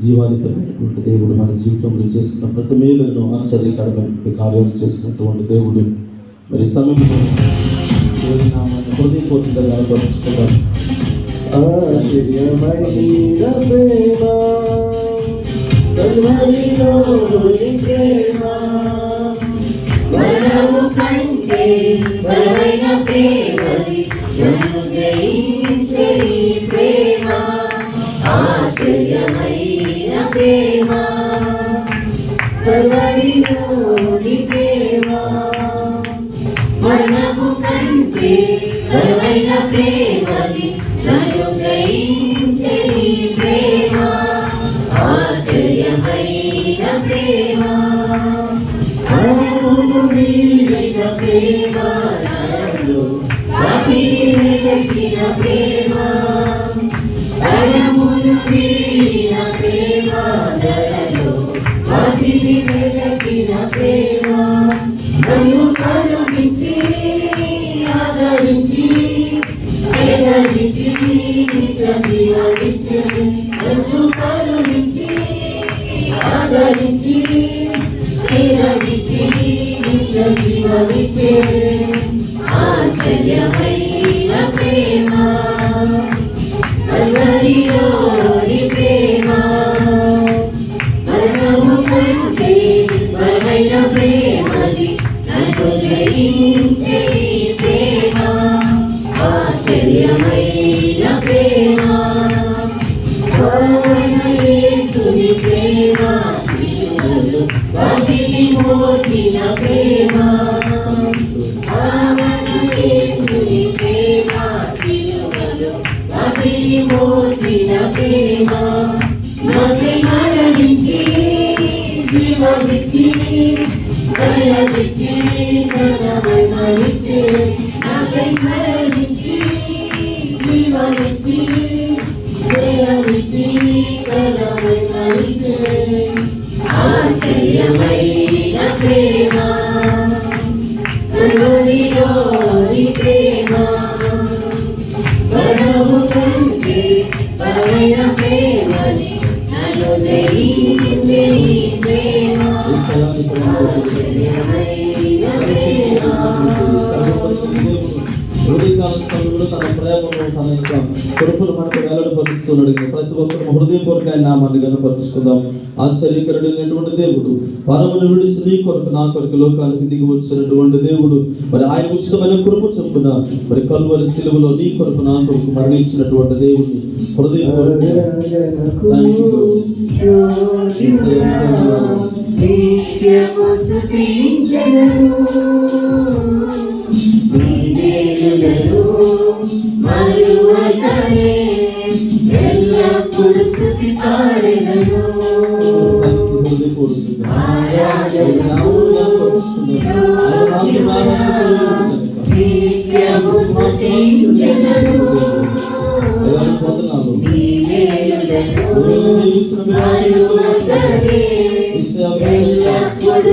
జీవాధిపతి దేవుడు మన జీవితంలో చేసిన ప్రతి మేలును ఆశ్చర్యకరమైనటువంటి కార్యాలు చేసినటువంటి దేవుడు. మరి సమయంలో ప్రేమ కల్వరిలోని ప్రేమ. మరణము కంటే బలమైన ప్రేమది నన్ను ప్రేమ ఆశ్చర్యమైన ప్రేమ. ప్రేమ ప్రేమ. ఆదరించి వాటిని మోసిన ప్రేమ. యేసుని ప్రేమ. శిశువులు మోసిన ప్రేమ. నాకై మరణించి జీవమిచ్చి దయమిచ్చి ఘనమై మరిచే మరణించి జీవమిచ్చి దయమిచ్చి తన యొక్క కృపను మనకు వెల్లడిపరుస్తున్నాడు ప్రతి ఒక్కరు హృదయపూర్వక ఆయన నామాన్ని కనపరుచుకుందాం ఆశ్చర్యకరుడైనటువంటి దేవుడు పరమును విడిచి నీ కొరకు నా కొరకు లోకానికి దిగి వచ్చినటువంటి దేవుడు మరి ఆయన ఉచితమైన కృప చొప్పున మరి కలువరి సిలువలో నీ కొరకు నా కొరకు మరణించినటువంటి దేవుడిని హృదయపూర్వక నిత్యము స్తుతించెదను. నీ ఎల్లప్పుడూ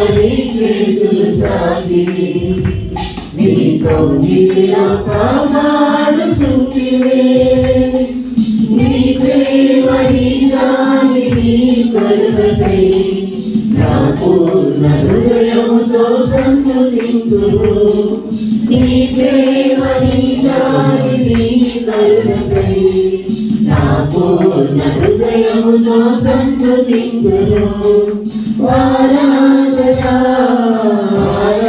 దినమెల్ల నీ చేతులు నీ ప్రేమ నీ జాలి నా పూర్ణ హృదయముతో సన్నుతింతును నీ ప్రేమ నా పూర్ణ ఆరాధన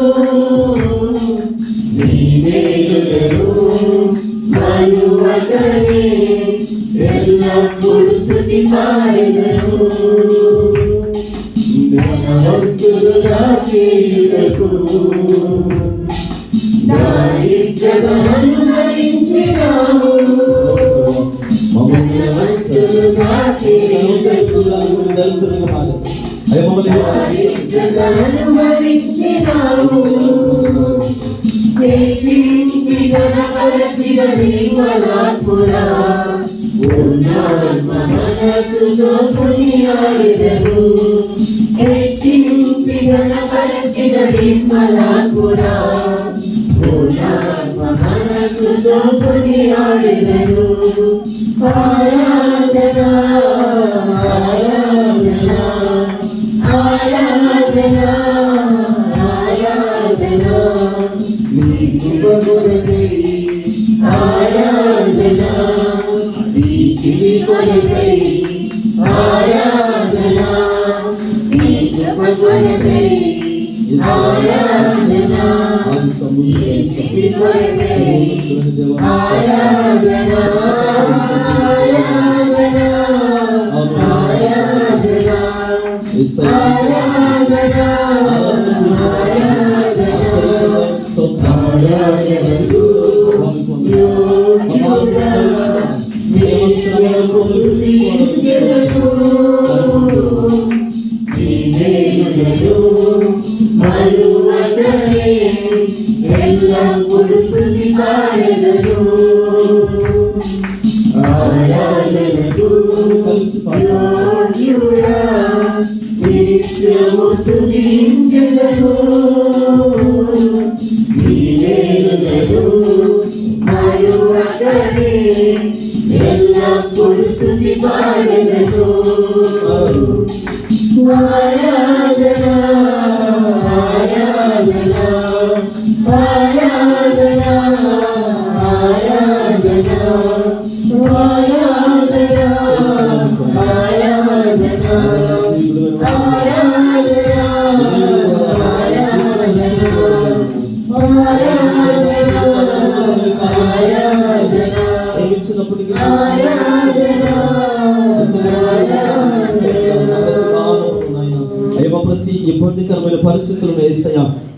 Senhor. హెచ్చించి గణపరచిన నిర్మలాత్ముడా పూర్ణాత్మ మనసుతో కొనియాడెదరు ఆరాధన నీకు కొరకై ఆరాధన ఆరాధన ఆరాధన ఆరాధన ఆరాధన ఆరాధన స్తుతి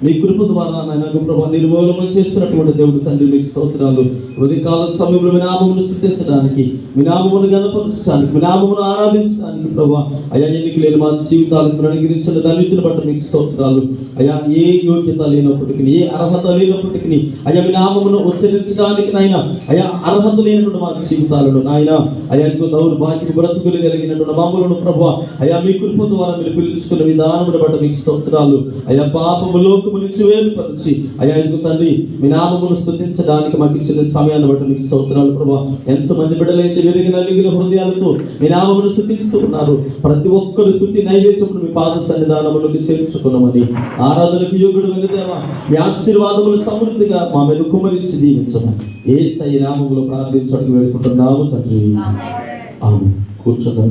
మీ కృప ద్వారా నాయన ప్రభా నిర్మూలన చేస్తున్నటువంటి దేవుడు తండ్రి మీకు స్తోత్రాలు. ఉదయకాల సమయంలో వినామమును స్థుతించడానికి వినామమును గణపరచడానికి వినామమును ఆరాధించడానికి ప్రభా అయ్యా ఎన్నిక లేని మా జీవితాలకు అనుగ్రహించిన ధన్యతను బట్టి మీకు స్తోత్రాలు. అయ్యా ఏ యోగ్యత లేనప్పటికీ ఏ అర్హత లేనప్పటికీ అయ్యా వినామమును ఉచ్చరించడానికి నాయన అయ్యా అర్హత లేనటువంటి మా జీవితాలను నాయన అయ్యా ఇంకో దౌర్భాగ్య బ్రతుకులు కలిగినటువంటి మామూలను ప్రభు అయ్యా మీ కృప ద్వారా మీరు పిలుచుకున్న విధానమును బట్టి మీకు స్తోత్రాలు. అయ్యా పాపము లోకము నుంచి వేరుపరిచి. అయ్యా ఇంకో తండ్రి? మీ నామమును స్తుతించడానికి మాకు ఇచ్చిన సమయాన్ని బట్టి మీకు స్తోత్రాలు ప్రభు. ఎంతమంది బిడ్డలైతే వెలిగి నలిగిన హృదయాలతో మీ నామమును స్తుతిస్తూ ఉన్నారు. ప్రతి ఒక్కరు స్థుతి నైవేద్యమును మీ పాద సన్నిధానములకు చేర్చుకున్నామని. ఆరాధనకు యోగుడు వెనుదేవా మీ ఆశీర్వాదములు సమృద్ధిగా మా మీద కుమరించి దీవించము ఏ సై నామములు ప్రార్థించడానికి వేడుకుంటున్నాము తండ్రి. ఆమె కూర్చోదాం